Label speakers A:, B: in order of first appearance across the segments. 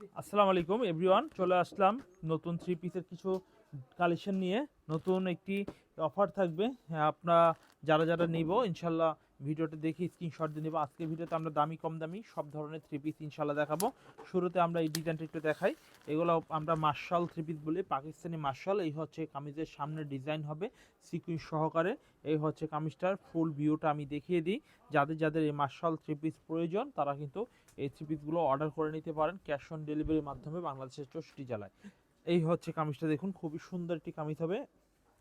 A: আসসালামু আলাইকুম এভরিওয়ান চলে আসলাম নতুন থ্রি পিসের কিছু কালেকশন নিয়ে। নতুন একটি অফার থাকবে। হ্যাঁ, আপনারা যারা যারা নিব ইনশাল্লাহ ভিডিওটা দেখে স্ক্রিনশট দিয়ে নেব। আজকের ভিডিওতে আমরা দামি, কম দামি, সব ধরনের থ্রি পিস ইনশাল্লাহ দেখাবো। শুরুতে আমরা এই ডিজাইনটা একটু দেখাই। এগুলো আমরা মার্শাল থ্রি পিস বলি, পাকিস্তানি মার্শাল। এই হচ্ছে কামিজের সামনে ডিজাইন হবে সিকুইন্স সহকারে। এই হচ্ছে কামিজটার ফুল ভিউটা আমি দেখিয়ে দিই। যাদের যাদের এই মার্শাল থ্রি পিস প্রয়োজন, তারা কিন্তু এই থ্রি পিসগুলো অর্ডার করে নিতে পারেন ক্যাশ অন ডেলিভারির মাধ্যমে বাংলাদেশের চৌষট্টি জেলায়। এই হচ্ছে কামিজটা দেখুন, খুবই সুন্দর একটি কামিজ হবে,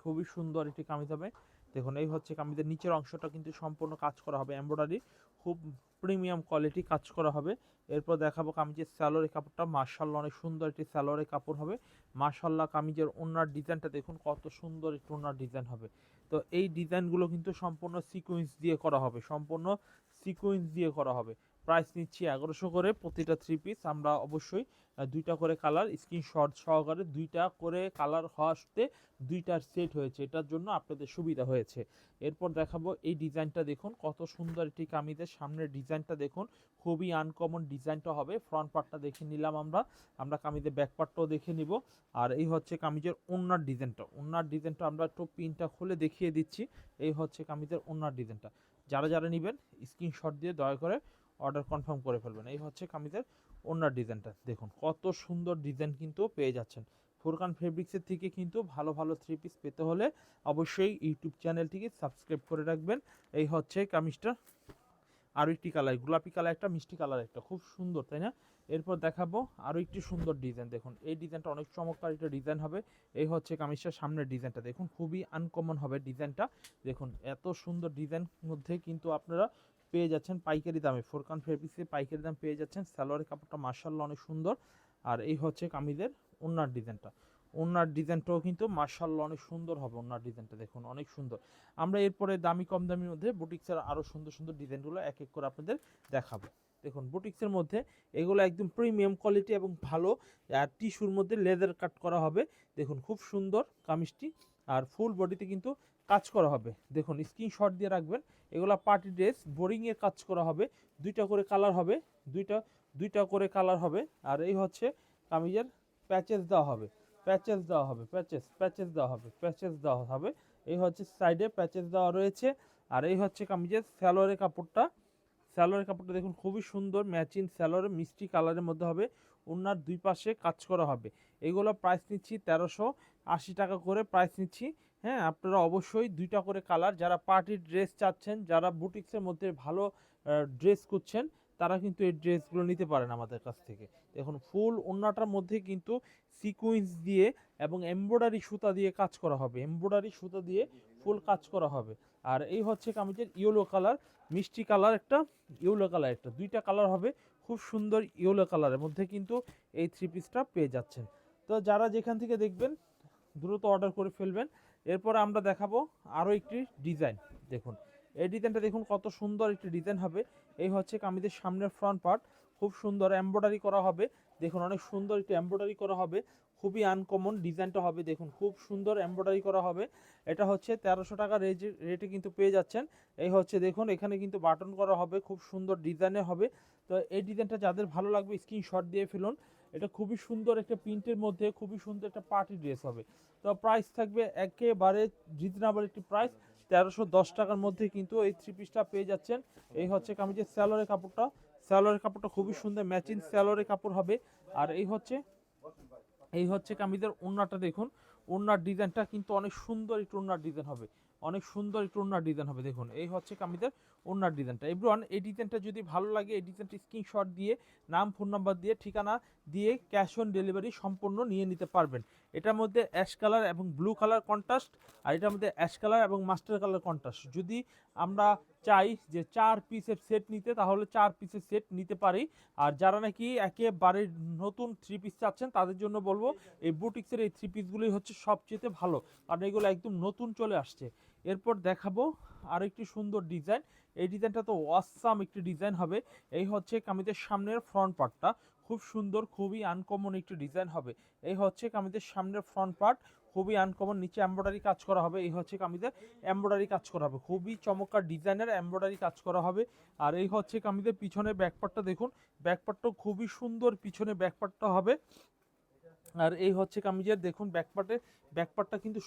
A: খুবই সুন্দর একটি কামিজ হবে। দেখুন, এই হচ্ছে কামিজের নিচের অংশটা কিন্তু সম্পূর্ণ কাজ করা হবে। এমব্রয়ডারি খুব প্রিমিয়াম কোয়ালিটি কাজ করা হবে। এরপর দেখাবো কামিজের স্যালোরের কাপড়টা। মার্শাল্লাহ অনেক সুন্দর একটি স্যালোরের কাপড় হবে। মার্শাল্লাহ কামিজের ওনার ডিজাইনটা দেখুন, কত সুন্দর একটি ওনার ডিজাইন হবে। তো এই ডিজাইনগুলো কিন্তু সম্পূর্ণ সিকোয়েন্স দিয়ে করা হবে। সম্পূর্ণ সিকোয়েন্স দিয়ে করা হবে। প্রাইস নিচ্ছি এগারোশো করে, প্রতিটা থ্রি পিস আমরা অবশ্যই দুইটা করে কালার স্ক্রিনশট সহকারে দুইটা করে কালার হওয়াতে দুইটার সেট হয়েছে। এটার জন্য আপনাদের সুবিধা হয়েছে। এরপর দেখাবো এই ডিজাইনটা দেখুন, কত সুন্দর একটি কামিজের সামনের ডিজাইনটা দেখুন। খুবই আনকমন ডিজাইনটা হবে। ফ্রন্ট পার্টটা দেখে নিলাম আমরা। আমরা কামিজের ব্যাক পার্টটাও দেখে নিব। আর এই হচ্ছে কামিজের ওনার ডিজাইনটা ওনার ডিজাইনটা আমরা একটু পিনটা খুলে দেখিয়ে দিচ্ছি। এই হচ্ছে কামিজের ওনার ডিজাইনটা যারা যারা নেবেন স্ক্রিনশট দিয়ে দয়া করে অর্ডার কনফার্ম করে ফেলবেন। এই হচ্ছে কামিজের ওনার ডিজাইনটা। দেখুন, কত সুন্দর ডিজাইন কিন্তু পেয়ে যাচ্ছেন। ফুরকান ফেব্রিক্সের থেকে কিন্তু ভালো ভালো থ্রি পিস পেতে হলে অবশ্যই ইউটিউব চ্যানেলটিকে সাবস্ক্রাইব করে রাখবেন। এই হচ্ছে কামিজটা। আরও একটি কালার গোলাপি কালার একটা মিষ্টি কালার একটা। খুব সুন্দর, তাই না? এরপর দেখাবো আরও একটি সুন্দর ডিজাইন দেখুন, এই ডিজাইনটা অনেক চমৎকার একটা ডিজাইন হবে। এই হচ্ছে কামিজটার সামনের ডিজাইনটা দেখুন, খুবই আনকমন হবে ডিজাইনটা দেখুন, এত সুন্দর ডিজাইন মধ্যে কিন্তু আপনারা পেয়ে যাচ্ছেন পাইকারি দামে। ফোরকান ফেব্রিক্সে পাইকারি দাম পেয়ে যাচ্ছেন। সালোয়ারের কাপড়টা মার্শাল্লাহ অনেক সুন্দর। আর এই হচ্ছে কামিজের ওনার ডিজাইনটা। ওনার ডিজাইনটাও কিন্তু মার্শাল্লাহ অনেক সুন্দর হবে ওনার ডিজাইনটা দেখুন, অনেক সুন্দর। আমরা এরপরে দামি কম দামির মধ্যে বুটিক্সের আরও সুন্দর সুন্দর ডিজাইনগুলো এক এক করে আপনাদের দেখাবো। দেখুন, বুটিক্সের মধ্যে এগুলো একদম প্রিমিয়াম কোয়ালিটি এবং ভালো, আর টিস্যুর মধ্যে লেদার কাট করা হবে। দেখুন, খুব সুন্দর কামিজটি। আর ফুল বডিতে কিন্তু কাজ করা হবে। দেখুন স্ক্রিনশট দিয়ে রাখবেন। এগুলো পার্টি ড্রেস বোরিংয়ের কাজ করা হবে। দুইটা করে কালার হবে, দুইটা দুইটা করে কালার হবে। আর এই হচ্ছে কামিজের প্যাচেস দেওয়া হবে। প্যাচেস দেওয়া হবে প্যাচেস প্যাচেস দেওয়া হবে প্যাচেস দেওয়া হবে। এই হচ্ছে সাইডে প্যাচেস দেওয়া রয়েছে। আর এই হচ্ছে কামিজের স্যালোয়ারের কাপড়টা। স্যালোয়ারের কাপড়টা দেখুন, খুবই সুন্দর ম্যাচিং স্যালোয়ারের মিষ্টি কালারের মধ্যে হবে। ওনার দুই পাশে কাজ করা হবে। এগুলো প্রাইস নিচ্ছি তেরোশো আশি টাকা করে প্রাইস নিচ্ছি। হ্যাঁ আপনারা অবশ্যই দুইটা করে কালার, যারা পার্টির ড্রেস চাচ্ছেন, যারা বুটিক্সের মধ্যে ভালো ড্রেস করছেন তারা কিন্তু এই ড্রেসগুলো নিতে পারেন আমাদের কাছ থেকে। দেখুন, ফুল ওন্নাটার মধ্যে কিন্তু সিকুইন্স দিয়ে এবং এমব্রয়ডারি সুতা দিয়ে কাজ করা হবে। এমব্রয়ডারি সুতা দিয়ে ফুল কাজ করা হবে। আর এই হচ্ছে কামিজের ইয়েলো কালার, মিষ্টি কালার একটা, ইয়েলো কালার একটা। দুইটা কালার হবে, খুব সুন্দর ইয়েলো কালারের মধ্যে কিন্তু এই থ্রি পিসটা পেয়ে যাচ্ছেন। তো যারা যেখান থেকে দেখবেন, দ্রুত অর্ডার করে ফেলবেন। এরপর আমরা দেখাবো আরও একটি ডিজাইন। দেখুন, এই ডিজাইনটা দেখুন কত সুন্দর একটি ডিজাইন হবে। এই হচ্ছে কামিজের সামনের ফ্রন্ট পার্ট খুব সুন্দর এমব্রয়ডারি করা হবে। দেখুন, অনেক সুন্দর একটি এমব্রয়ডারি করা হবে। খুবই আনকমন ডিজাইনটা হবে। দেখুন, খুব সুন্দর এমব্রয়ডারি করা হবে। এটা হচ্ছে তেরোশো টাকা রেজে রেটে কিন্তু পেয়ে যাচ্ছেন। এই হচ্ছে, দেখুন, এখানে কিন্তু বাটন করা হবে। খুব সুন্দর ডিজাইনে হবে। তো এই ডিজাইনটা যাদের ভালো লাগবে স্ক্রিনশট দিয়ে ফেলুন। এটা খুবই সুন্দর একটা প্রিন্টের মধ্যে খুবই সুন্দর একটা পার্টি ড্রেস হবে। তো প্রাইস থাকবে একেবারে রিজনেবল একটি প্রাইস তেরোশো দশ টাকার মধ্যে কিন্তু এই থ্রি পিসটা পেয়ে যাচ্ছেন। এই হচ্ছে কামিজের স্যালোয়ারের কাপড়টা। স্যালোয়ারের কাপড়টা খুবই সুন্দর ম্যাচিং স্যালোয়ারের কাপড় হবে। আর এই হচ্ছে এই হচ্ছে কামিজের ওড়নাটা দেখুন। ওড়নার ডিজাইনটা কিন্তু অনেক সুন্দর একটু ওড়নার ডিজাইন হবে। অনেক সুন্দর একটু ওড়নার ডিজাইন হবে, দেখুন। এই হচ্ছে কামিজের ওড়নার ডিজাইনটা এভরিওয়ান এই ডিজাইনটা যদি ভালো লাগে, এই ডিজাইনটা স্ক্রিনশট দিয়ে, নাম ফোন নাম্বার দিয়ে, ঠিকানা দিয়ে ক্যাশ অন ডেলিভারি সম্পূর্ণ নিয়ে নিতে পারবেন। এটার মধ্যে অ্যাশ কালার এবং ব্লু কালার কন্ট্রাস্ট আর এটার মধ্যে অ্যাশ কালার এবং মাস্টার কালার কন্ট্রাস্ট যদি আমরা চাই যে চার পিসের সেট নিতে, তাহলে চার পিসের সেট নিতে পারি। আর যারা নাকি একেবারে নতুন থ্রি পিস চাচ্ছেন, তাদের জন্য বলব, এই বুটিক্সের এই থ্রি পিসগুলোই হচ্ছে সবচেয়ে ভালো। কারণ এগুলো একদম নতুন চলে আসছে। এরপর দেখাবো আর একটি সুন্দর ডিজাইন। এই ডিজাইনটা তো ওয়াসাম একটি ডিজাইন হবে। এই হচ্ছে কামিজের সামনের ফ্রন্ট পার্টটা খুব সুন্দর, খুবই আনকমন একটি ডিজাইন হবে। এই হচ্ছে কামিজের সামনের ফ্রন্ট পার্ট খুবই আনকমন নিচে এমব্রয়ডারি কাজ করা হবে। এই হচ্ছে কামিজের এমব্রয়ডারি কাজ করা হবে। খুবই চমৎকার ডিজাইনের এমব্রয়ডারি কাজ করা হবে। আর এই হচ্ছে কামিজের পিছনে ব্যাকপার্টটা দেখুন। ব্যাকপার্টটা খুবই সুন্দর পিছনে ব্যাকপার্টটা হবে। আর এই হচ্ছে কামিজের, দেখুন ব্যাকপার্টে ব্যাকপার্টটা কিন্তু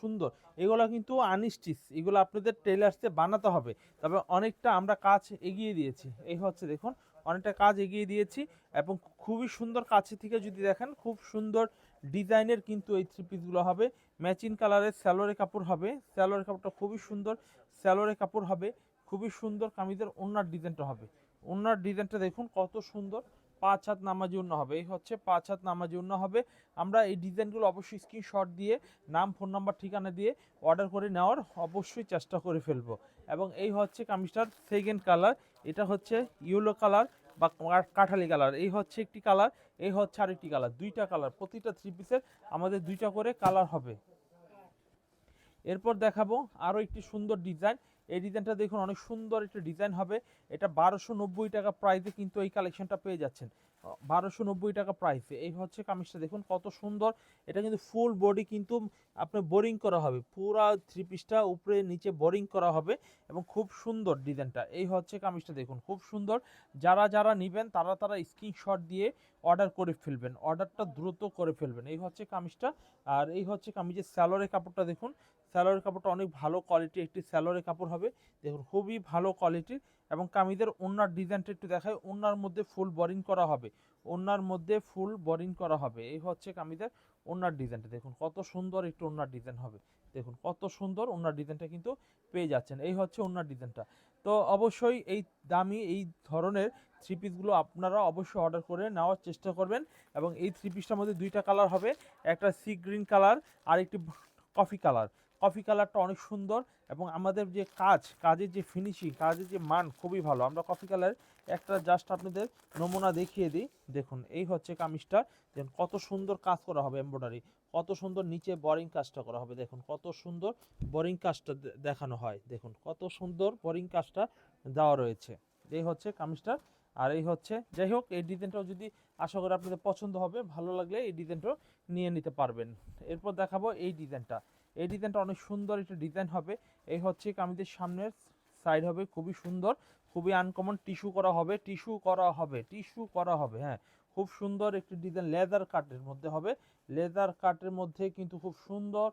A: সুন্দর। এগুলো কিন্তু আনস্টিচ এগুলো আপনাদের টেলার্সে বানাতে হবে। তবে অনেকটা আমরা কাজ এগিয়ে দিয়েছি। এই হচ্ছে দেখুন, অনেকটা কাজ এগিয়ে দিয়েছি এবং খুবই সুন্দর কাছে থেকে যদি দেখেন, খুব সুন্দর ডিজাইনের কিন্তু এই থ্রি পিসগুলো হবে। ম্যাচিং কালারের স্যালোরে কাপড় হবে স্যালোরে কাপড়টা খুবই সুন্দর স্যালোরে কাপড় হবে, খুবই সুন্দর কামিজের ওনার ডিজাইনটা হবে। ওনার ডিজাইনটা দেখুন কত সুন্দর পাঁচ হাত নামাজি উন্না হবে। এই হচ্ছে পাঁচ হাত নামাজি উন্না হবে। আমরা এই ডিজাইনগুলো অবশ্যই স্ক্রিনশট দিয়ে, নাম ফোন নাম্বার ঠিকানা দিয়ে অর্ডার করে নেওয়ার অবশ্যই চেষ্টা করে ফেলব। এবং এই হচ্ছে কামিজটার সেকেন্ড কালার এটা হচ্ছে ইয়েলো কালার বা কাঠালি কালার এই হচ্ছে একটি কালার এই হচ্ছে আরেকটি কালার দুইটা কালার প্রতিটা থ্রি পিসের আমাদের দুইটা করে কালার হবে। এরপর দেখাবো আরও একটি সুন্দর ডিজাইন এই ডিজাইনটা দেখুন, অনেক সুন্দর একটা ডিজাইন হবে। এটা বারোশো নব্বই টাকা প্রাইসে কিন্তু এই কালেকশনটা পেয়ে যাচ্ছেন। বারোশো নব্বই টাকা প্রাইসে এই হচ্ছে কামিজটা, দেখুন কত সুন্দর। এটা কিন্তু ফুল বডি কিন্তু আপনার বোরিং করা হবে। পুরা থ্রি পিসটা উপরে নিচে বোরিং করা হবে এবং খুব সুন্দর ডিজাইনটা এই হচ্ছে কামিজটা, দেখুন খুব সুন্দর। যারা যারা নেবেন, তারা তারা স্ক্রিনশট দিয়ে অর্ডার করে ফেলবেন। অর্ডারটা দ্রুত করে ফেলবেন। এই হচ্ছে কামিজটা। আর এই হচ্ছে কামিজের স্যালোরের কাপড়টা, দেখুন স্যালোরের কাপড়টা অনেক ভালো কোয়ালিটি একটি স্যালোরের কাপড় হবে। দেখুন, খুবই ভালো কোয়ালিটির এবং কামিজের ওনার ডিজাইনটা একটু দেখায় ওনার মধ্যে ফুল বোরিং করা হবে। ওনার মধ্যে ফুল বোরিং করা হবে। এই হচ্ছে কামিজের ওনার ডিজাইনটা। দেখুন, কত সুন্দর একটু ওনার ডিজাইন হবে। দেখুন, কত সুন্দর ওনার ডিজাইনটা কিন্তু পেয়ে যাচ্ছেন। এই হচ্ছে ওনার ডিজাইনটা। তো অবশ্যই এই দামি, এই ধরনের থ্রি পিসগুলো আপনারা অবশ্যই অর্ডার করে নেওয়ার চেষ্টা করবেন এবং এই থ্রি পিসটার মধ্যে দুইটা কালার হবে। একটা সি গ্রিন কালার আর একটি কফি কালার কফি কালারটা অনেক সুন্দর এবং আমাদের যে কাজ, কাজের যে ফিনিশিং কাজের যে মান খুবই ভালো। আমরা কফি কালার একটা জাস্ট আপনাদের নমুনা দেখিয়ে দিই। দেখুন, এই হচ্ছে কামিজটা। দেখুন, কত সুন্দর কাজ করা হবে এমব্রয়ডারি কত সুন্দর নিচে বোরিং কাজটা করা হবে। দেখুন, কত সুন্দর বোরিং কাজটা দেখানো হয়। দেখুন, কত সুন্দর বোরিং কাজটা দেওয়া রয়েছে। এই হচ্ছে কামিজটা। আর এই হচ্ছে, যাই হোক, এই ডিজাইনটাও যদি আশা করি আপনাদের পছন্দ হবে, ভালো লাগলে এই ডিজাইনটাও নিয়ে নিতে পারবেন। এরপর দেখাবো এই ডিজাইনটা। এই ডিজাইনটা অনেক সুন্দর একটা ডিজাইন হবে। এই হচ্ছে কামিজের সামনের সাইড হবে, খুবই সুন্দর। খুবই আনকমন টিস্যু করা হবে টিস্যু করা হবে টিস্যু করা হবে হ্যাঁ। খুব সুন্দর একটি ডিজাইন লেদার কাটের মধ্যে হবে। লেদার কাটের মধ্যে কিন্তু খুব সুন্দর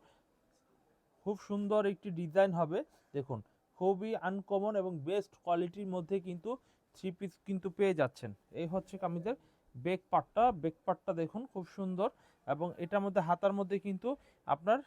A: খুব সুন্দর একটি ডিজাইন হবে। দেখুন, খুবই আনকমন এবং বেস্ট কোয়ালিটির মধ্যে কিন্তু থ্রি পিস কিন্তু পেয়ে যাচ্ছেন। এই হচ্ছে কামিজের বেক পার্টটা বেক পার্টটা দেখুন, খুব সুন্দর। এবং এটার মধ্যে, হাতার মধ্যে কিন্তু আপনার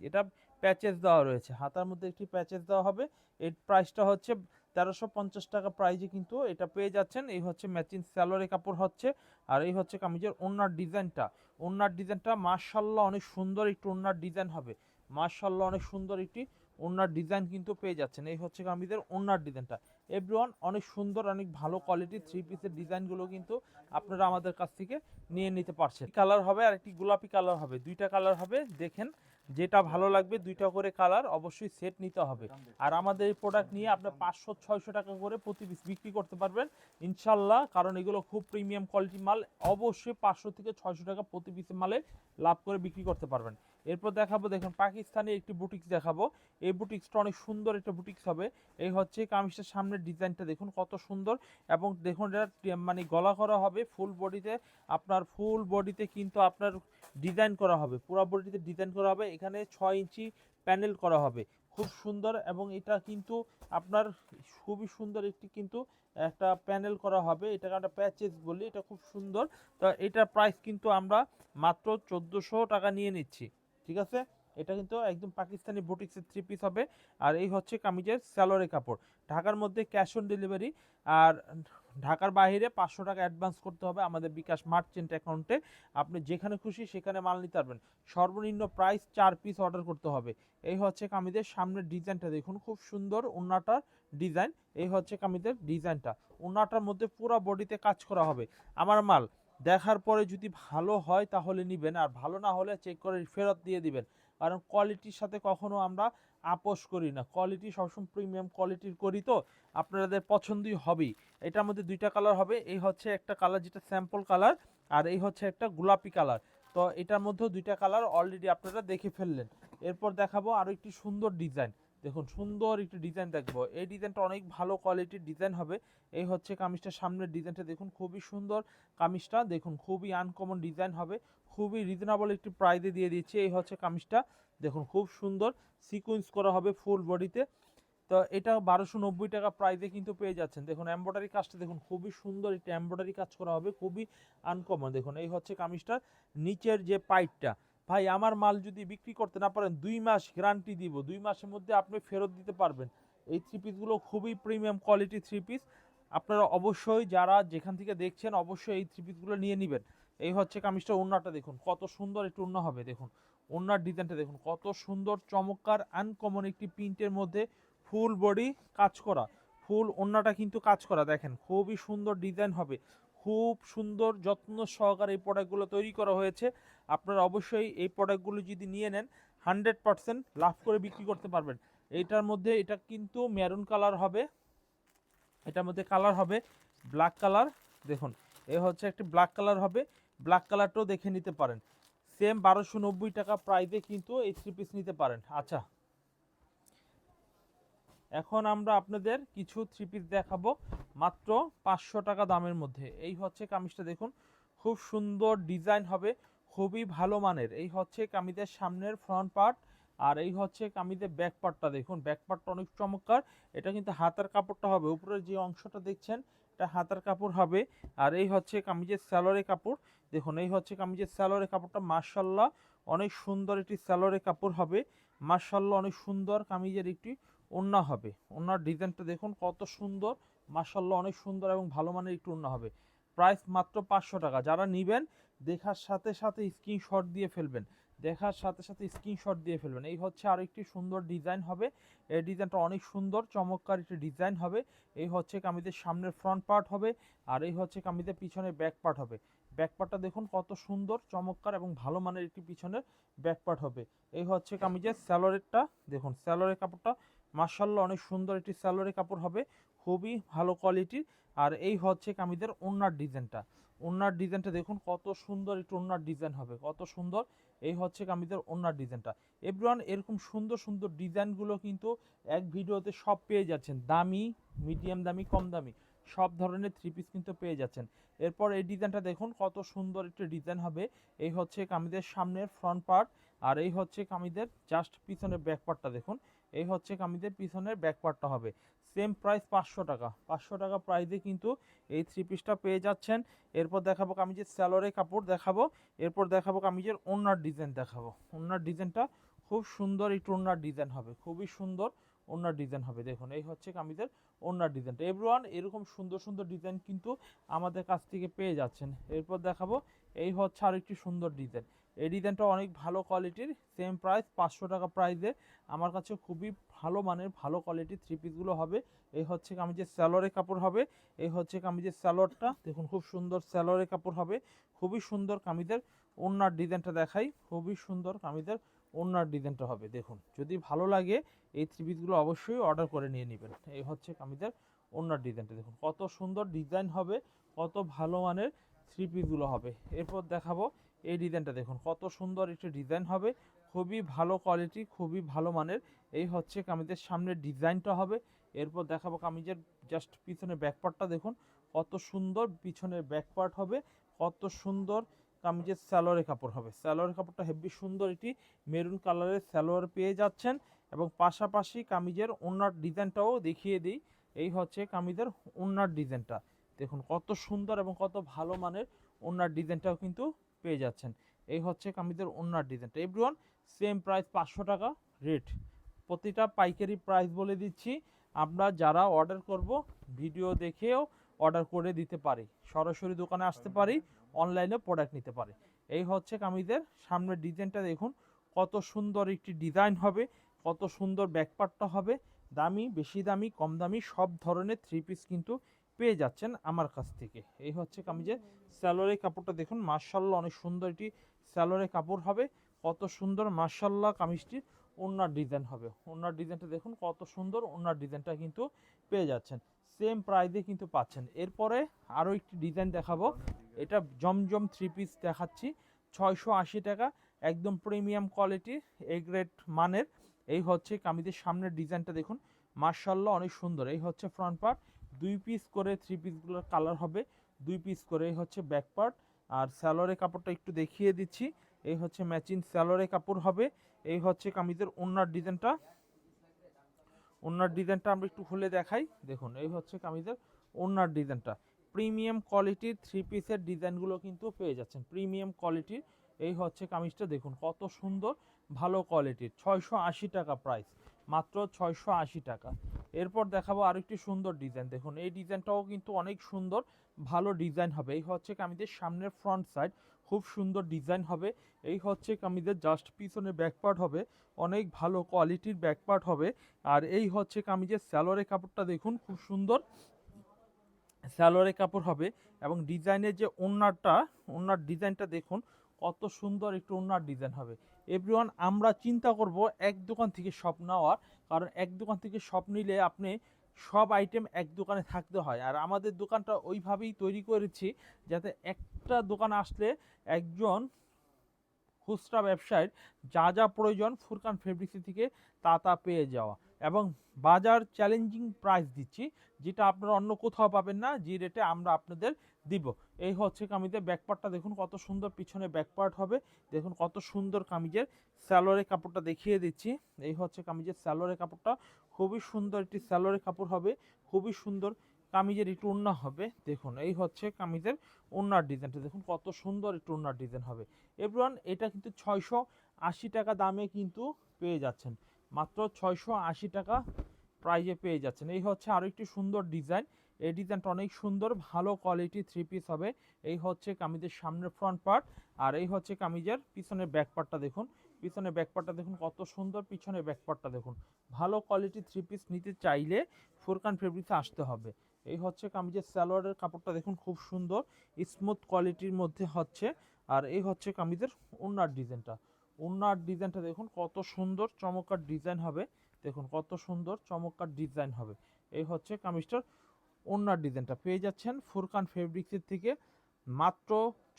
A: এটা প্যাচেস দেওয়া রয়েছে। হাতার মধ্যে একটি প্যাচেস দেওয়া হবে। এর প্রাইসটা হচ্ছে তেরোশো পঞ্চাশ টাকা প্রাইজে কিন্তু এটা পেয়ে যাচ্ছেন। এই হচ্ছে ম্যাচিং স্যালোরে কাপড় হচ্ছে। আর এই হচ্ছে কামিজের ওনার ডিজাইনটা ওনার ডিজাইনটা মার্শাল্লাহ অনেক সুন্দর একটি ওনার ডিজাইন হবে। মার্শাল্লাহ অনেক সুন্দর একটি ওনার ডিজাইন কিন্তু পেয়ে যাচ্ছেন। এই হচ্ছে কামিজের ওনার ডিজাইনটা এভরিওয়ান অনেক সুন্দর, অনেক ভালো কোয়ালিটির থ্রি পিসের ডিজাইনগুলো কিন্তু আপনারা আমাদের কাছ থেকে নিয়ে নিতে পারছেন। কালার হবে আর একটি গোলাপি কালার হবে। দুইটা কালার হবে, দেখেন। যেটা ভালো লাগবে দুইটা করে কালার অবশ্যই সেট নিতে হবে। আর আমাদের এই প্রোডাক্ট নিয়ে আপনার পাঁচশো, ছয়শো টাকা করে প্রতি পিস বিক্রি করতে পারবেন। ইনশাল্লাহ, কারণ এগুলো খুব প্রিমিয়াম কোয়ালিটি মাল, অবশ্যই পাঁচশো থেকে ছয়শো টাকা প্রতি পিসের মালে লাভ করে বিক্রি করতে পারবেন। এরপর দেখাবো, দেখুন, পাকিস্তানি একটি বুটিক্স দেখাবো। এই বুটিক্সটা অনেক সুন্দর একটা বুটিক্স হবে। এই হচ্ছে কামিজটার সামনের ডিজাইনটা, দেখুন কত সুন্দর। এবং দেখুন, এটা মানে গলা করা হবে ফুল বডিতে আপনার ফুল বডিতে কিন্তু আপনার ডিজাইন করা হবে। পুরো বডিতে ডিজাইন করা হবে। এখানে ছয় ইঞ্চি প্যানেল করা হবে। খুব সুন্দর এবং এটা কিন্তু আপনার খুবই সুন্দর একটি কিন্তু একটা প্যানেল করা হবে। এটাকে আমরা প্যাচেস বলি, এটা খুব সুন্দর। তো এটার প্রাইস কিন্তু আমরা মাত্র চোদ্দোশো টাকা নিয়ে নিচ্ছি। ঠিক আছে? এটা কিন্তু একদম পাকিস্তানি বুটিক্সের থ্রি পিস হবে। আর এই হচ্ছে কামিজের স্যালোরে কাপড়। ঢাকার মধ্যে ক্যাশ অন ডেলিভারি আর ঢাকার বাইরে পাঁচশো টাকা অ্যাডভান্স করতে হবে আমাদের বিকাশ মার্চেন্ট অ্যাকাউন্টে আপনি যেখানে খুশি সেখানে মাল নিতে পারবেন। সর্বনিম্ন প্রাইস চার পিস অর্ডার করতে হবে। এই হচ্ছে কামিজের সামনের ডিজাইনটা দেখুন, খুব সুন্দর ওনাটার ডিজাইন এই হচ্ছে কামিজের ডিজাইনটা ওনাটার মধ্যে পুরো বডিতে কাজ করা হবে। আমার মাল দেখার পরে যদি ভালো হয় তাহলে নিবেন, আর ভালো না হলে চেক করে ফেরত দিয়ে দিবেন। কারণ কোয়ালিটির সাথে কখনো আমরা আপোষ করি না। কোয়ালিটি সবসময় প্রিমিয়াম কোয়ালিটির করি তো, আপনাদের পছন্দই হবেই। এটার মধ্যে দুইটা কালার হবে, এই হচ্ছে একটা কালার যেটা স্যাম্পল কালার আর এই হচ্ছে একটা গোলাপি কালার তো এটার মধ্যেও দুইটা কালার অলরেডি আপনারা দেখে ফেললেন। এরপর দেখাবো আরও একটি সুন্দর ডিজাইন দেখুন, সুন্দর একটি ডিজাইন দেখব। এই ডিজাইনটা অনেক ভালো কোয়ালিটির ডিজাইন হবে। এই হচ্ছে কামিজটার সামনের ডিজাইনটা দেখুন, খুবই সুন্দর কামিজটা। দেখুন, খুবই আনকমন ডিজাইন হবে। খুবই রিজনেবল একটি প্রাইজে দিয়ে দিচ্ছি। এই হচ্ছে কামিজটা। দেখুন, খুব সুন্দর সিকোয়েন্স করা হবে ফুল বডিতে তো। এটা বারোশো নব্বই টাকা প্রাইজে কিন্তু পেয়ে যাচ্ছেন। দেখুন এমব্রয়ডারি কাজটা দেখুন, খুবই সুন্দর একটা এমব্রয়ডারি কাজ করা হবে। খুবই আনকমন দেখুন, এই হচ্ছে কামিজটার নিচের যে পাইপটা ভাই, আমার মাল যদি বিক্রি করতে না পারেন, দুই মাস গ্যারান্টি দিব। দুই মাসের মধ্যে আপনি ফেরত দিতে পারবেন। এই থ্রি পিসগুলো খুবই প্রিমিয়াম কোয়ালিটি থ্রি পিস আপনারা অবশ্যই যারা যেখান থেকে দেখছেন, অবশ্যই এই থ্রি পিসগুলো নিয়ে নেবেন। এই হচ্ছে কামিজটা ওড়নাটা দেখুন, কত সুন্দর একটু ওড়না হবে, দেখুন। ওড়নার ডিজাইনটা দেখুন, কত সুন্দর, চমৎকার আনকমন একটি প্রিন্টের মধ্যে ফুল বডি কাজ করা। ফুল ওড়নাটা কিন্তু কাজ করা, দেখেন, খুবই সুন্দর ডিজাইন হবে। খুব সুন্দর, যত্ন সহকারে এই প্রোডাক্টগুলো তৈরি করা হয়েছে। আপনারা অবশ্যই এই প্রোডাক্টগুলো যদি নিয়ে নেন হান্ড্রেড পার্সেন্ট লাভ করে বিক্রি করতে পারবেন। এইটার মধ্যে এটা কিন্তু মেরুন কালার হবে, এটার মধ্যে কালার হবে ব্ল্যাক কালার দেখুন, এ হচ্ছে একটি ব্ল্যাক কালার হবে ব্ল্যাক কালারটাও দেখে নিতে পারেন। সেম বারোশো নব্বই টাকা প্রাইসে কিন্তু এই থ্রি পিস নিতে পারেন। আচ্ছা এখন আমরা আপনাদের কিছু থ্রি পিস দেখাবো, মাত্র পাঁচশো টাকা দামের মধ্যে। এই হচ্ছে কামিজটা, দেখুন, খুব সুন্দর ডিজাইন হবে। খুবই ভালো মানের। এই হচ্ছে কামিজের সামনের ফ্রন্ট পার্ট আর এই হচ্ছে কামিজের ব্যাক পার্টটা দেখুন। ব্যাক পার্টটা অনেক চমৎকার। এটা কিন্তু হাতার কাপড়টা হবে। উপরের যে অংশটা দেখছেন, এটা হাতার কাপড় হবে। আর এই হচ্ছে কামিজের স্যালোরে কাপড়। দেখুন, এই হচ্ছে কামিজের স্যালোরে কাপড়টা। মার্শাল্লাহ অনেক সুন্দর একটি স্যালোরে কাপড় হবে। মার্শাল্লাহ অনেক সুন্দর কামিজের একটি ওড়না হবে। ওড়নার ডিজাইনটা দেখুন, কত সুন্দর। মার্শাল্লাহ অনেক সুন্দর এবং ভালো মানের একটি ওড়না হবে। প্রাইস মাত্র পাঁচশো টাকা। যারা নেবেন দেখার সাথে সাথে স্ক্রিনশট দিয়ে ফেলবেন। দেখার সাথে সাথে স্ক্রিনশট দিয়ে ফেলবেন। এই হচ্ছে আরও একটি সুন্দর ডিজাইন হবে। এই ডিজাইনটা অনেক সুন্দর, চমৎকার একটি ডিজাইন হবে। এই হচ্ছে কামিজের সামনের ফ্রন্ট পার্ট হবে আর এই হচ্ছে কামিজের পিছনের ব্যাক পার্ট হবে। ব্যাক পার্টটা দেখুন কত সুন্দর, চমৎকার এবং ভালো মানের একটি পিছনের ব্যাক পার্ট হবে। এই হচ্ছে কামিজের স্যালোরেরটা দেখুন স্যালোরের কাপড়টা মার্শাল্লাহ অনেক সুন্দর একটি স্যালোরের কাপড় হবে। খুবই ভালো কোয়ালিটির আর এই হচ্ছে কামিজের ওড়নার ডিজাইনটা ওড়নার ডিজাইনটা দেখুন, কত সুন্দর একটু ওড়নার ডিজাইন হবে, কত সুন্দর। এই হচ্ছে কামিজের ওড়নার ডিজাইনটা। এভরিওয়ান, এরকম সুন্দর সুন্দর ডিজাইনগুলো কিন্তু এক ভিডিওতে সব পেয়ে যাচ্ছেন। দামি, মিডিয়াম দামি, কম দামি, সব ধরনের থ্রি পিস কিন্তু পেয়ে যাচ্ছেন। এরপর এই ডিজাইনটা দেখুন, কত সুন্দর একটি ডিজাইন হবে। এই হচ্ছে কামিজের সামনের ফ্রন্ট পার্ট আর এই হচ্ছে কামিজের জাস্ট পিছনের ব্যাক পার্টটা দেখুন। এই হচ্ছে কামিজের পিছনের ব্যাক পার্টটা হবে। সেম প্রাইস পাঁচশো টাকা। পাঁচশো টাকা প্রাইসে কিন্তু এই থ্রি পিসটা পেয়ে যাচ্ছেন। এরপর দেখাবো কামিজের স্যালোরে কাপড় দেখাবো। এরপর দেখাবো কামিজের ওনার ডিজাইন দেখাবো। ওনার ডিজাইনটা খুব সুন্দর, একটু ওনার ডিজাইন হবে। খুবই সুন্দর ওনার ডিজাইন হবে। দেখুন, এই হচ্ছে কামিজের ওনার ডিজাইনটা এভরিওয়ান এরকম সুন্দর সুন্দর ডিজাইন কিন্তু আমাদের কাছ থেকে পেয়ে যাচ্ছেন। এরপর দেখাবো, এই হচ্ছে আরেকটি সুন্দর ডিজাইন এই ডিজাইনটা অনেক ভালো কোয়ালিটির সেম প্রাইস পাঁচশো টাকা প্রাইসে আমার কাছে খুবই ভালো মানের, ভালো কোয়ালিটির থ্রি পিসগুলো হবে। এই হচ্ছে কামিজের স্যালোরে কাপড় হবে, এই হচ্ছে কামিজের স্যালোরটা দেখুন খুব সুন্দর স্যালোরে কাপড় হবে। খুবই সুন্দর কামিজের ওনার ডিজাইনটা দেখাই। খুবই সুন্দর কামিজের ওনার ডিজাইনটা হবে, দেখুন। যদি ভালো লাগে, এই থ্রি পিসগুলো অবশ্যই অর্ডার করে নিয়ে নেবেন। এই হচ্ছে কামিজের ওনার ডিজাইনটা, দেখুন। কত সুন্দর ডিজাইন হবে, কত ভালো মানের থ্রি পিসগুলো হবে। এরপর দেখাবো এই ডিজাইনটা দেখুন, কত সুন্দর একটি ডিজাইন হবে, খুবই ভালো কোয়ালিটি খুবই ভালো মানের। এই হচ্ছে কামিজের সামনের ডিজাইনটা হবে। এরপর দেখাবো কামিজের জাস্ট পিছনের ব্যাকপার্টটা দেখুন, কত সুন্দর পিছনের ব্যাকপার্ট হবে, কত সুন্দর কামিজের স্যালোয়ারের কাপড় হবে। স্যালোয়ারের কাপড়টা হেভি সুন্দর এটি মেরুন কালারের স্যালোয়ার পেয়ে যাচ্ছেন এবং পাশাপাশি কামিজের ওনার ডিজাইনটাও দেখিয়ে দিই, এই হচ্ছে কামিজের ওনার ডিজাইনটা। দেখুন, কত সুন্দর এবং কত ভালো মানের ওনার ডিজাইনটাও কিন্তু পেয়ে যাচ্ছেন। এই হচ্ছে কামিজের ওনার ডিজাইনটা এভরিওয়ান সেম প্রাইস পাঁচশো টাকা রেট প্রতিটা পাইকারি প্রাইস বলে দিচ্ছি। আমরা যারা অর্ডার করব ভিডিও দেখেও অর্ডার করে দিতে পারি। সরাসরি দোকানে আসতে পারি অনলাইনে প্রোডাক্ট নিতে পারি। এই হচ্ছে কামিজের সামনের ডিজাইনটা দেখুন। কত সুন্দর একটি ডিজাইন হবে, কত সুন্দর ব্যাকপার্টটা হবে। দামি, বেশি দামি, কম দামি, সব ধরনের থ্রি পিস কিন্তু পেয়ে যাচ্ছেন আমার কাছ থেকে। এই হচ্ছে কামিজের স্যালোরে কাপড়টা দেখুন মার্শাল্লাহ অনেক সুন্দর এটি স্যালোরে কাপড় হবে। কত সুন্দর মার্শাল্লাহ কামিজটির ওনার ডিজাইন হবে। ওনার ডিজাইনটা দেখুন, কত সুন্দর ওনার ডিজাইনটা কিন্তু পেয়ে যাচ্ছেন। সেম প্রাইসে কিন্তু পাচ্ছেন। এরপরে আরও একটি ডিজাইন দেখাবো। এটা জমজম থ্রি পিস দেখাচ্ছি। ছয়শো আশি টাকা, একদম প্রিমিয়াম কোয়ালিটির এ গ্রেড মানের। এই হচ্ছে কামিজের সামনের ডিজাইনটা দেখুন মার্শাল্লাহ অনেক সুন্দর। এই হচ্ছে ফ্রন্ট পার্ট দুই পিস করে থ্রি পিসগুলোর কালার হবে। দুই পিস করে হচ্ছে ব্যাক পার্ট আর স্যালোয়ারের কাপড়টা একটু দেখিয়ে দিচ্ছি। এই হচ্ছে ম্যাচিং স্যালোয়ারের কাপড় হবে। এই হচ্ছে কামিজের ওনার ডিজাইনটা ওনার ডিজাইনটা আমরা একটু খুলে দেখাই। দেখুন, এই হচ্ছে কামিজের ওনার ডিজাইনটা প্রিমিয়াম কোয়ালিটির থ্রি পিসের ডিজাইনগুলো কিন্তু পেয়ে যাচ্ছেন। প্রিমিয়াম কোয়ালিটির এই হচ্ছে কামিজটা। দেখুন, কত সুন্দর, ভালো কোয়ালিটির ছয়শো আশি টাকা প্রাইস মাত্র ছয়শো আশি টাকা। এরপর দেখাবো আরেকটি সুন্দর ডিজাইন দেখুন, এই ডিজাইনটাও কিন্তু অনেক সুন্দর, ভালো ডিজাইন হবে। এই হচ্ছে কামিজের সামনের ফ্রন্ট সাইড খুব সুন্দর ডিজাইন হবে। এই হচ্ছে কামিজের জাস্ট পিছনে ব্যাকপার্ট হবে, অনেক ভালো কোয়ালিটির ব্যাকপার্ট হবে। আর এই হচ্ছে কামিজের স্যালোয়ারের কাপড়টা দেখুন, খুব সুন্দর স্যালোয়ারের কাপড় হবে এবং ডিজাইনের যে ওনারটা ওনার ডিজাইনটা দেখুন, কত সুন্দর একটু ওনার ডিজাইন হবে। এভরিওয়ান আমরা চিন্তা করব এক দোকান থেকে সব নেওয়ার কারণ এক দোকান থেকে সব নিলে আপনি সব আইটেম এক দোকানে থাকতে হয়। আর আমাদের দোকানটা ওইভাবেই তৈরি করেছি যাতে একটা দোকান আসলে একজন খুচরা ব্যবসায়ীর যা যা প্রয়োজন ফুরকান ফেব্রিক্সি থেকে তা তা পেয়ে যাওয়া। এবং বাজার চ্যালেঞ্জিং প্রাইস দিচ্ছি, যেটা আপনারা অন্য কোথাও পাবেন না, যে রেটে আমরা আপনাদের দিব। এই হচ্ছে কামিজের ব্যাকপার্টটা দেখুন কত সুন্দর পিছনে ব্যাকপার্ট হবে, দেখুন কত সুন্দর কামিজের স্যালোয়ারের কাপড়টা দেখিয়ে দিচ্ছি। এই হচ্ছে কামিজের স্যালোয়ারের কাপড়টা, খুবই সুন্দর একটি স্যালোয়ারের কাপড় হবে, খুবই সুন্দর কামিজের একটু ওন্না হবে, দেখুন। এই হচ্ছে কামিজের ওন্নার ডিজাইনটা, দেখুন কত সুন্দর একটু ওন্নার ডিজাইন হবে। এভরিওয়ান, এটা কিন্তু ছয়শো আশি টাকা দামে কিন্তু পেয়ে যাচ্ছেন। মাত্র ছয়শো আশি টাকা প্রাইজে পেয়ে যাচ্ছেন। এই হচ্ছে আরও একটি সুন্দর ডিজাইন এই ডিজাইনটা অনেক সুন্দর, ভালো কোয়ালিটি থ্রি পিস হবে। এই হচ্ছে কামিজের সামনের ফ্রন্ট পার্ট আর এই হচ্ছে কামিজের পিছনের ব্যাক পার্টটা দেখুন। পিছনের ব্যাক পার্টটা দেখুন, কত সুন্দর পিছনের ব্যাক পার্টটা দেখুন। ভালো কোয়ালিটি থ্রি পিস নিতে চাইলে ফুরকান ফেব্রিক্সে আসতে হবে। এই হচ্ছে কামিজের সালোয়ারের কাপড়টা দেখুন, খুব সুন্দর। স্মুথ কোয়ালিটির মধ্যে হচ্ছে আর এই হচ্ছে কামিজের ওনার ডিজাইনটা ওনার ডিজাইনটা দেখুন, কত সুন্দর চমৎকার ডিজাইন হবে। দেখুন, কত সুন্দর চমৎকার ডিজাইন হবে। এই হচ্ছে কামিজটার ওনার ডিজাইনটা। পেয়ে যাচ্ছেন ফুরকান ফেব্রিক্সের থেকে মাত্র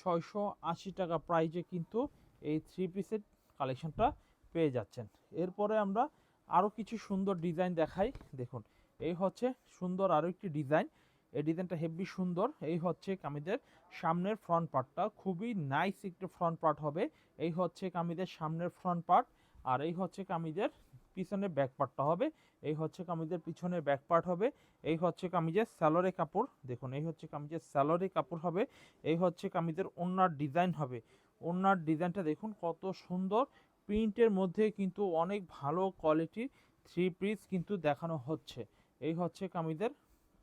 A: ছয়শো আশি টাকা প্রাইজে কিন্তু এই থ্রি পিসের কালেকশনটা পেয়ে যাচ্ছেন। এরপরে আমরা আরও কিছু সুন্দর ডিজাইন দেখাই। দেখুন, এই হচ্ছে সুন্দর আরও একটি ডিজাইন। এই ডিজাইনটা হেভি সুন্দর। এই হচ্ছে কামিজের সামনের ফ্রন্ট পার্টটা খুবই নাইস একটি ফ্রন্ট পার্ট হবে। এই হচ্ছে কামিজের সামনের ফ্রন্ট পার্ট আর এই হচ্ছে কামিজের পিছনের ব্যাক পার্টটা হবে। এই হচ্ছে কামিজের পিছনের ব্যাক পার্ট হবে। এই হচ্ছে কামিজের স্যালোরে কাপড়। দেখুন, এই হচ্ছে কামিজের স্যালোরে কাপড় হবে। এই হচ্ছে কামিজের ওনার ডিজাইন হবে। ওনার ডিজাইনটা দেখুন, কত সুন্দর। প্রিন্টের মধ্যে কিন্তু অনেক ভালো কোয়ালিটির থ্রি পিস কিন্তু দেখানো হচ্ছে। এই হচ্ছে কামিজের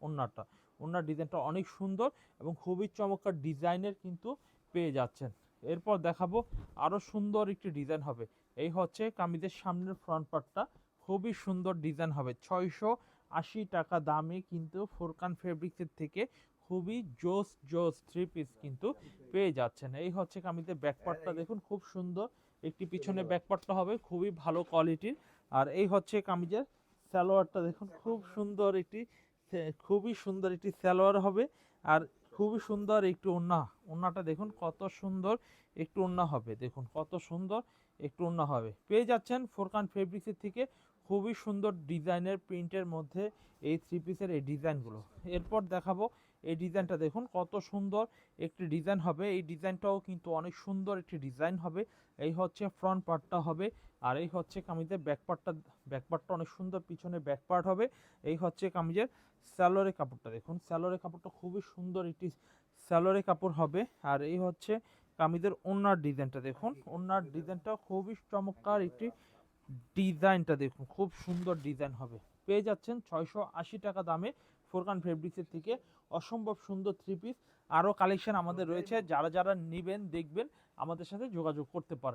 A: ওনারটা। ওনার ডিজাইনটা অনেক সুন্দর এবং খুবই চমৎকার ডিজাইনের কিন্তু পেয়ে যাচ্ছেন। এরপর দেখাবো আরও সুন্দর একটি ডিজাইন হবে। এই হচ্ছে কামিজের সামনের ফ্রন্ট পার্টটা খুবই সুন্দর ডিজাইন হবে। ছয়শো আশি টাকা দামে কিন্তু ফোরকান ফেব্রিক্সের থেকে খুবই জোস জোস থ্রি পিস কিন্তু পেয়ে যাচ্ছেন। এই হচ্ছে কামিজের ব্যাকপার্টটা দেখুন খুব সুন্দর একটি পিছনে ব্যাকপার্টটা হবে। খুবই ভালো কোয়ালিটির আর এই হচ্ছে কামিজের সালোয়ারটা। দেখুন খুব সুন্দর একটি খুবই সুন্দর একটি সালোয়ার হবে। আর খুবই সুন্দর একটু ওন্না ওন্নাটা দেখুন কত সুন্দর একটু ওন্না হবে। দেখুন কত সুন্দর একটু ওন্না হবে। পেয়ে যাচ্ছেন ফোরকান ফেব্রিক্সের থেকে খুবই সুন্দর ডিজাইনের প্রিন্টের মধ্যে এই থ্রি পিসের এই ডিজাইনগুলো এরপর দেখাবো এই ডিজাইনটা দেখুন, কত সুন্দর একটি ডিজাইন হবে। এই ডিজাইনটাও কিন্তু অনেক সুন্দর একটি ডিজাইন হবে। এই হচ্ছে ফ্রন্ট পার্টটা হবে আর এই হচ্ছে কামিজের ব্যাক পার্টটা ব্যাক পার্টটা অনেক সুন্দর, পিছনে ব্যাক পার্ট হবে। এই হচ্ছে কামিজের স্যালোরে কাপড়টা দেখুন। স্যালোরে কাপড়টা খুবই সুন্দর একটি স্যালোরে কাপড় হবে আর এই হচ্ছে কামিজের ওনার ডিজাইনটা দেখুন। ওনার ডিজাইনটা খুবই চমৎকার একটি ডিজাইনটা দেখুন, খুব সুন্দর ডিজাইন হবে। পেয়ে যাচ্ছেন ছয়শো আশি টাকা দামে ফোরকান ফেব্রিক্সের থেকে অসম্ভব সুন্দর থ্রি পিস আরও কালেকশন আমাদের রয়েছে। যারা যারা নেবেন দেখবেন আমাদের সাথে যোগাযোগ করতে পারেন।